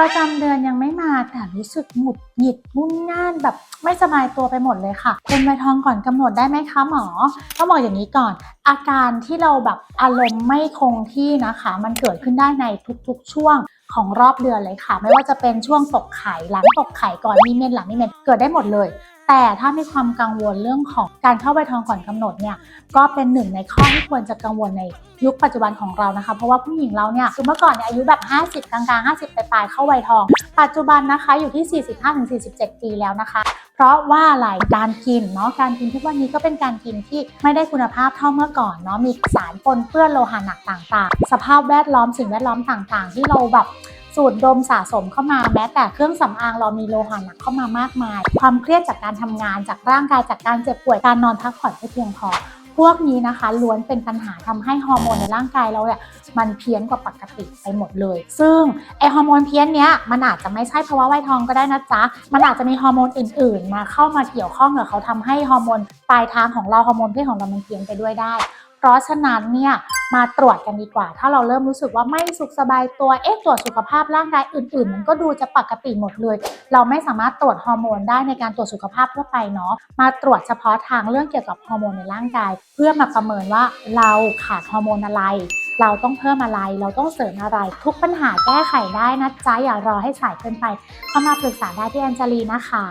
ประจำเดือนยังไม่มาแต่รู้สึกหงุดหงิดมุ่นง่านแบบไม่สบายตัวไปหมดเลยค่ะเป็นใบทองก่อนกำหนดได้ไหมคะหมอต้องบอกอย่างนี้ก่อน อาการที่เราแบบอารมณ์ไม่คงที่นะคะ มันเกิดขึ้นได้ในทุกๆ ช่วงของรอบเดือนเลยค่ะ ไม่ว่าจะเป็นช่วงตกไข่หลังตกไข่ก่อนมีเมนหลังมีเมนเกิดได้หมดเลย แต่ถ้ามีความกังวลเรื่องของการเข้าใบทองก่อนกำหนดเนี่ยก็เป็นหนึ่งในข้อที่ควรจะกังวลในยุคปัจจุบันของเรานะคะ เพราะว่าผู้หญิงเราเนี่ยคือเมื่อก่อนเนี่ยอายุแบบ 50 กลางๆ 50 ปลายๆเข้าวัยทอง ปัจจุบันนะคะอยู่ที่ 45-47 ปีแล้วนะคะ เพราะว่าอะไรการกินเนาะการกินทุกวันนี้ก็เป็นการกินที่ไม่ได้คุณภาพเท่าเมื่อก่อนเนาะมีสารปนเปื้อนโลหะหนักต่างๆ สภาพแวดล้อมสิ่งแวดล้อมต่างๆ ที่เราแบบ สูดดมสะสมเข้ามาแม้แต่เครื่องสำอางเรามีโลหะหนักเข้ามามากมาย ความเครียดจากการทำงานจากร่างกายจากการเจ็บป่วยการนอนพักผ่อนไม่เพียงพอพวกนี้นะคะล้วนเป็นปัญหาทำให้ฮอร์โมนในร่างกายเราเนี่ยมันเพี้ยนกว่าปกติไปหมดเลย ซึ่งไอฮอร์โมนเพี้ยนเนี้ยมันอาจจะไม่ใช่ภาวะวัยทองก็ได้นะจ๊ะ มันอาจจะมีฮอร์โมนอื่นๆ มาเข้ามาเกี่ยวข้องกับเขาทำให้ฮอร์โมนปลายทางของเราฮอร์โมนเพศของเรามันเพี้ยนไปด้วยได้ เพราะฉะนั้นเนี่ยมาตรวจกันดีกว่า ถ้าเราเริ่มรู้สึกว่าไม่สุขสบายตัวเอ๊ะตรวจสุขภาพร่างกายอื่นๆ มันก็ดูจะปกติหมดเลย เราไม่สามารถตรวจฮอร์โมนได้ในการตรวจสุขภาพทั่วไปเนาะมาตรวจเฉพาะทางเรื่องเกี่ยวกับฮอร์โมนในร่างกาย เพื่อมาประเมินว่าเราขาดฮอร์โมนอะไร เราต้องเพิ่มอะไร เราต้องเสริมอะไร ทุกปัญหาแก้ไขได้นะจ๊ะอย่ารอให้สายเกินไปเข้ามาปรึกษาได้ที่แอนเจลีนะคะ